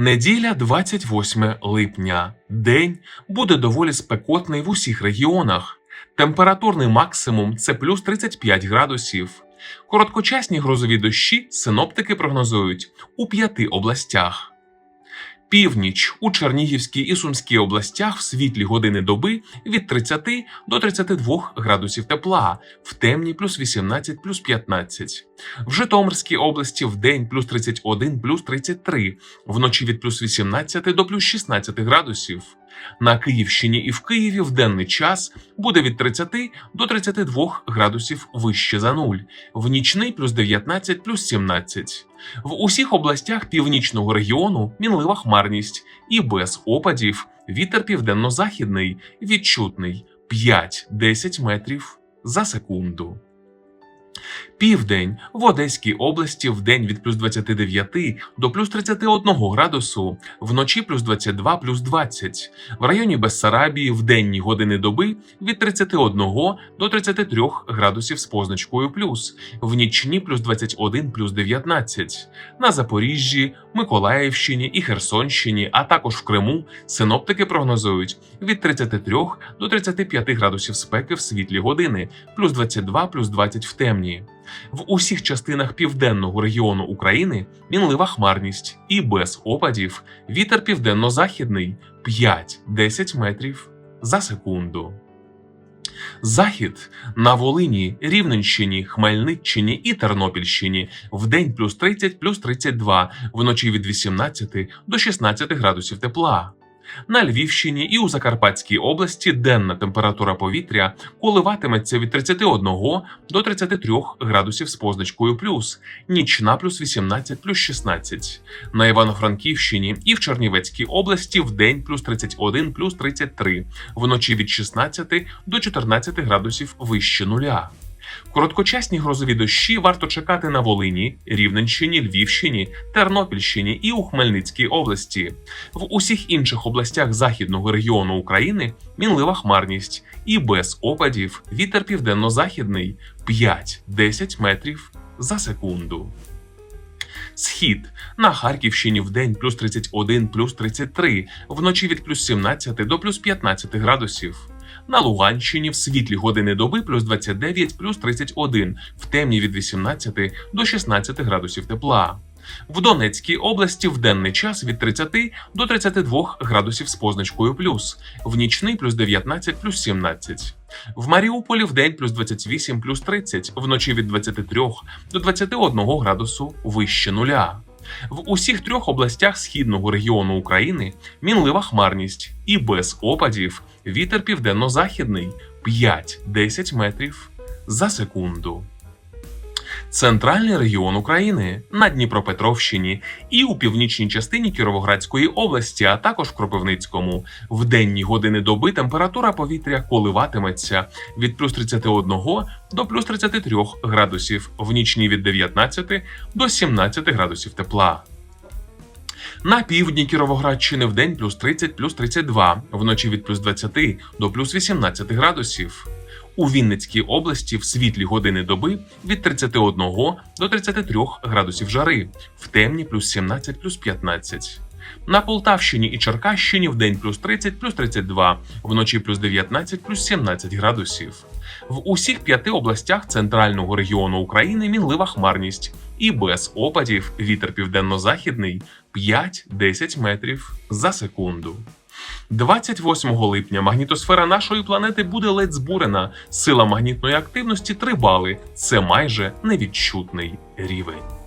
Неділя 28 липня. День буде доволі спекотний в усіх регіонах. Температурний максимум це плюс 35 градусів. Короткочасні грозові дощі синоптики прогнозують у п'яти областях. Північ у Чернігівській і Сумській областях в світлі години доби від 30 до 32 градусів тепла, в темні плюс 18 плюс 15. В Житомирській області в день плюс 31 плюс 33, вночі від плюс 18 до плюс 16 градусів. На Київщині і в Києві в денний час буде від 30 до 32 градусів вище за нуль, в нічний плюс 19 плюс 17. В усіх областях північного регіону мінлива хмарність і без опадів вітер південно-західний відчутний 5-10 метрів за секунду. Південь в Одеській області в день від плюс 29 до плюс 31 градусу, вночі плюс 22 плюс 20. В районі Бессарабії в денні години доби від 31 до 33 градусів з позначкою плюс, в нічні плюс 21 плюс 19. На Запоріжжі, Миколаївщині і Херсонщині, а також в Криму синоптики прогнозують від 33 до 35 градусів спеки в світлі години, плюс 22 плюс 20 в темні. В усіх частинах південного регіону України мінлива хмарність і без опадів вітер південно-західний 5-10 метрів за секунду. Захід на Волині, Рівненщині, Хмельниччині і Тернопільщині в день плюс 30 плюс 32, вночі від 18 до 16 градусів тепла. На Львівщині і у Закарпатській області денна температура повітря коливатиметься від 31 до 33 градусів з позначкою плюс, нічна плюс 18 плюс 16. На Івано-Франківщині і в Чернівецькій області в день плюс 31 плюс 33, вночі від 16 до 14 градусів вище нуля. Короткочасні грозові дощі варто чекати на Волині, Рівненщині, Львівщині, Тернопільщині і у Хмельницькій області. В усіх інших областях західного регіону України мінлива хмарність і без опадів вітер південно-західний 5-10 метрів за секунду. Схід на Харківщині в день плюс 31 плюс 33, вночі від плюс 17 до плюс 15 градусів. На Луганщині в світлі години доби плюс 29 плюс 31, в темні від 18 до 16 градусів тепла. В Донецькій області в денний час від 30 до 32 градусів з позначкою плюс, в нічний плюс 19 плюс 17. В Маріуполі в день плюс 28 плюс 30, вночі від 23 до 21 градусу вище нуля. В усіх трьох областях східного регіону України мінлива хмарність і без опадів вітер південно-західний 5-10 метрів за секунду. Центральний регіон України на Дніпропетровщині і у північній частині Кіровоградської області, а також в Кропивницькому. В денні години доби температура повітря коливатиметься від плюс 31 до плюс 33 градусів, в нічні від 19 до 17 градусів тепла. На півдні Кіровоградщини в день плюс 30 плюс 32, вночі від плюс 20 до плюс 18 градусів. У Вінницькій області в світлі години доби від 31 до 33 градусів жари, в темні плюс 17 плюс 15. На Полтавщині і Черкащині в день плюс 30 плюс 32, вночі плюс 19 плюс 17 градусів. В усіх п'яти областях центрального регіону України мінлива хмарність і без опадів вітер південно-західний 5-10 метрів за секунду. 28 липня магнітосфера нашої планети буде ледь збурена. Сила магнітної активності 3 бали. Це майже невідчутний рівень.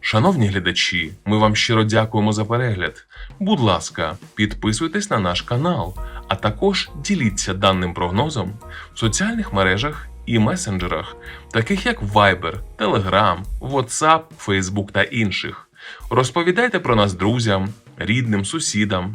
Шановні глядачі, ми вам щиро дякуємо за перегляд. Будь ласка, підписуйтесь на наш канал, а також діліться даним прогнозом в соціальних мережах і месенджерах, таких як Viber, Telegram, WhatsApp, Facebook та інших. Розповідайте про нас друзям, рідним, сусідам,